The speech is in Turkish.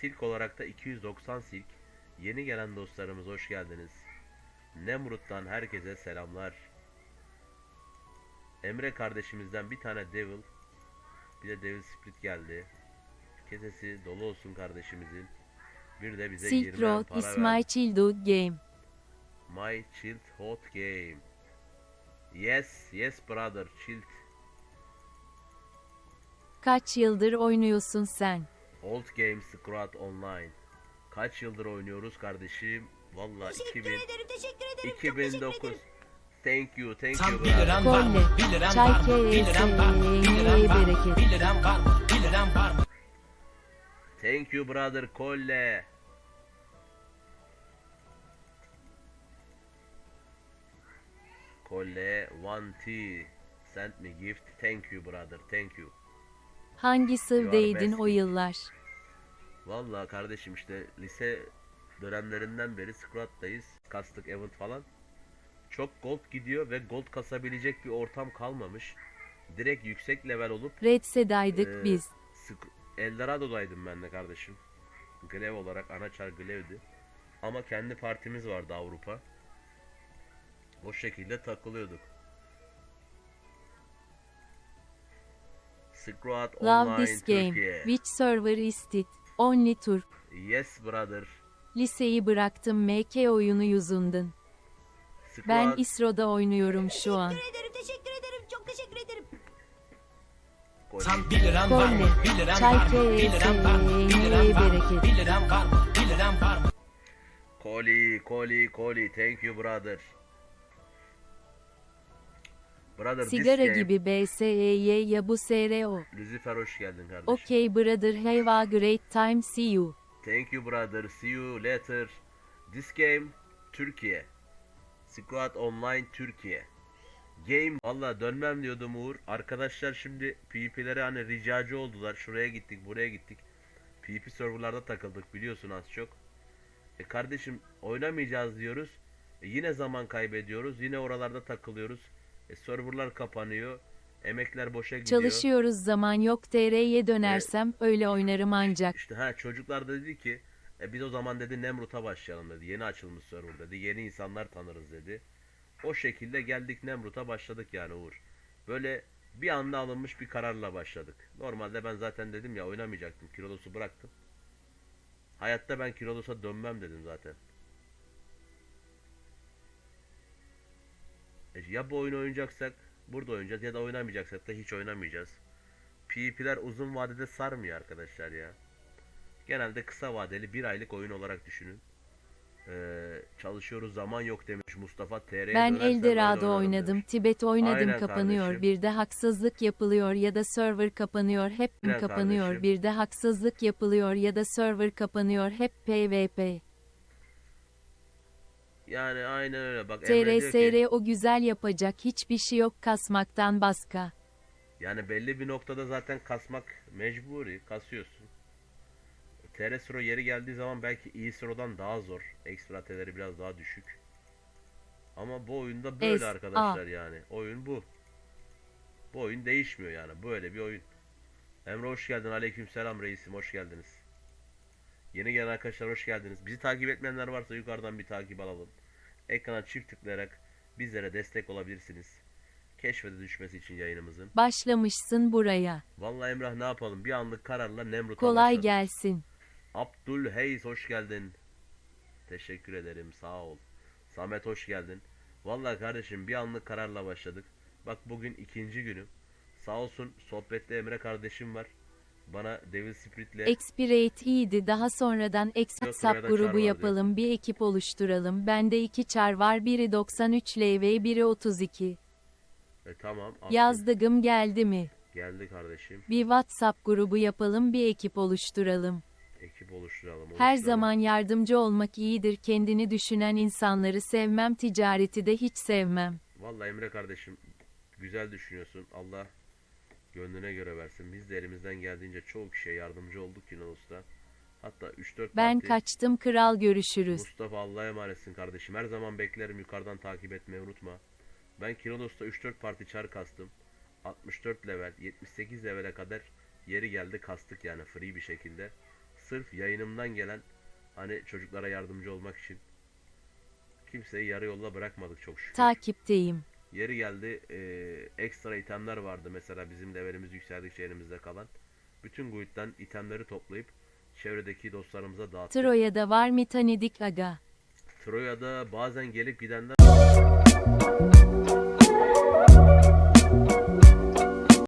Silk olarak da 290 silk. Yeni gelen dostlarımız hoş geldiniz. Nemrut'tan herkese selamlar. Emre kardeşimizden bir tane Devil, bir de Devil Split geldi. Kesesi dolu olsun kardeşimizin. Bir de bize Silk 20 Road para is ver. my childhood game. My Chilt Hot Game. Yes, yes brother, Chilt. Kaç yıldır oynuyorsun sen? Old Game Squad Online. Kaç yıldır oynuyoruz kardeşim? Valla Teşekkür 2000, ederim, teşekkür ederim. Çok teşekkür 2009. ederim. Thank you, thank Tam you bir liram var mı? Bir liram çay var mı? Bir liram var mı? Bir liram var mı? Bir liram var mı? Bir liram var mı? Thank you brother Kolle. Kolle 1T sent me gift. Thank you brother, thank you. Hangi best. o yıllar? Vallahi kardeşim işte lise dönemlerinden beri squat'tayız. Kastık event falan. Çok gold gidiyor ve gold kasabilecek bir ortam kalmamış. Direkt yüksek level olup Red Seda'ydık Ee, biz. Eldorado'daydım ben de kardeşim. Grev olarak Anaçar Grev'di. Ama kendi partimiz vardı Avrupa. O şekilde takılıyorduk. Squad Love Online this game. Türkiye. Which server is it? Only Turk. Yes brother. Liseyi bıraktım MK oyunu yüzünden. Squad Ben İsro'da oynuyorum şu an. Teşekkür ederim, teşekkür ederim. Çok teşekkür ederim. Tam bir liram var mı? Kolle, Bir liram çay var mı? Bir liram var mı? Bir liram var mı? bereket. Bir liram var mı? Bir liram var mı? Koli, Koli, Koli. Thank you brother. Brother this Sigara game- gibi BSEY ya bu SRO. Lucifer hoş geldin kardeşim. Okay brother have a great time see you. Thank you brother. See you later. This game Türkiye. Squad Online Türkiye. Game valla dönmem diyordum Uğur. Arkadaşlar şimdi PvP'lere hani ricacı oldular. Şuraya gittik, buraya gittik. PvP serverlarda takıldık biliyorsun az çok. E kardeşim oynamayacağız diyoruz. E yine zaman kaybediyoruz. Yine oralarda takılıyoruz. E serverlar kapanıyor. Emekler boşa gidiyor. Çalışıyoruz zaman yok TR'ye dönersem öyle oynarım ancak. İşte ha çocuklar da dedi ki e biz o zaman dedi Nemrut'a başlayalım dedi. Yeni açılmış server dedi. Yeni insanlar tanırız dedi. O şekilde geldik Nemrut'a başladık yani Uğur. Böyle bir anda alınmış bir kararla başladık. Normalde ben zaten dedim ya oynamayacaktım. Kilodos'u bıraktım. Hayatta ben Kilodos'a dönmem dedim zaten. Ya bu oyunu oynayacaksak burada oynayacağız ya da oynamayacaksak da hiç oynamayacağız. PvP'ler uzun vadede sarmıyor arkadaşlar ya. Genelde kısa vadeli bir aylık oyun olarak düşünün. Ee, çalışıyoruz zaman yok demiş Mustafa. TR'ye Ben Eldorado oynadım, demiş. Tibet oynadım Aynen kapanıyor, kardeşim. bir de haksızlık yapılıyor ya da server kapanıyor, hep Aynen kapanıyor, kardeşim. bir de haksızlık yapılıyor ya da server kapanıyor, hep PvP. Yani aynen öyle. Bak Emre diyor ki, TRSR o güzel yapacak hiçbir şey yok kasmaktan başka. yani belli bir noktada zaten kasmak mecburi. Kasıyorsun. TR Sro yeri geldiği zaman belki iyi Sro'dan daha zor. Ekstra teleri biraz daha düşük. Ama bu oyunda böyle S, A. arkadaşlar yani. Oyun bu. Bu oyun değişmiyor yani. Böyle bir oyun. Emre hoş geldin. Aleykümselam reisim hoş geldiniz. Yeni gelen arkadaşlar hoş geldiniz. Bizi takip etmeyenler varsa yukarıdan bir takip alalım. Ekrana çift tıklayarak bizlere destek olabilirsiniz. Keşfete düşmesi için yayınımızın. Başlamışsın buraya. Vallahi Emrah ne yapalım? Bir anlık kararla Nemrut'a Kolay başladık. gelsin. Abdül Hayes hoş geldin. Teşekkür ederim sağ ol. Samet hoş geldin. Vallahi kardeşim bir anlık kararla başladık. Bak bugün ikinci günüm. Sağ olsun sohbette Emre kardeşim var. Bana Devil Spirit'le Expirate iyiydi daha sonradan da grubu yapalım bir ekip oluşturalım. Bende iki çar var biri 93 LV biri 32. e, tamam. Abdül, Yazdığım geldi mi? Geldi kardeşim. Bir WhatsApp grubu yapalım bir ekip oluşturalım. Ekip oluşturalım. Her oluşturalım. zaman yardımcı olmak iyidir. Kendini düşünen insanları sevmem, ticareti de hiç sevmem. Vallahi Emre kardeşim güzel düşünüyorsun. Allah gönlüne göre versin. Biz de elimizden geldiğince çoğu kişiye yardımcı olduk yine usta. Hatta 3-4 Ben parti- kaçtım kral görüşürüz. Mustafa Allah'a emanetsin kardeşim. Her zaman beklerim yukarıdan takip etmeyi unutma. Ben Kilodos'ta 3-4 parti çar kastım. 64 level, 78 levele kadar yeri geldi kastık yani free bir şekilde. sırf yayınımdan gelen hani çocuklara yardımcı olmak için kimseyi yarı yolda bırakmadık çok şükür. Takipteyim. Yeri geldi eee, ekstra itemler vardı mesela bizim levelimiz yükseldikçe elimizde kalan. Bütün guild'den itemleri toplayıp çevredeki dostlarımıza dağıttık. Troya'da var mı tanıdık aga? Troya'da bazen gelip gidenler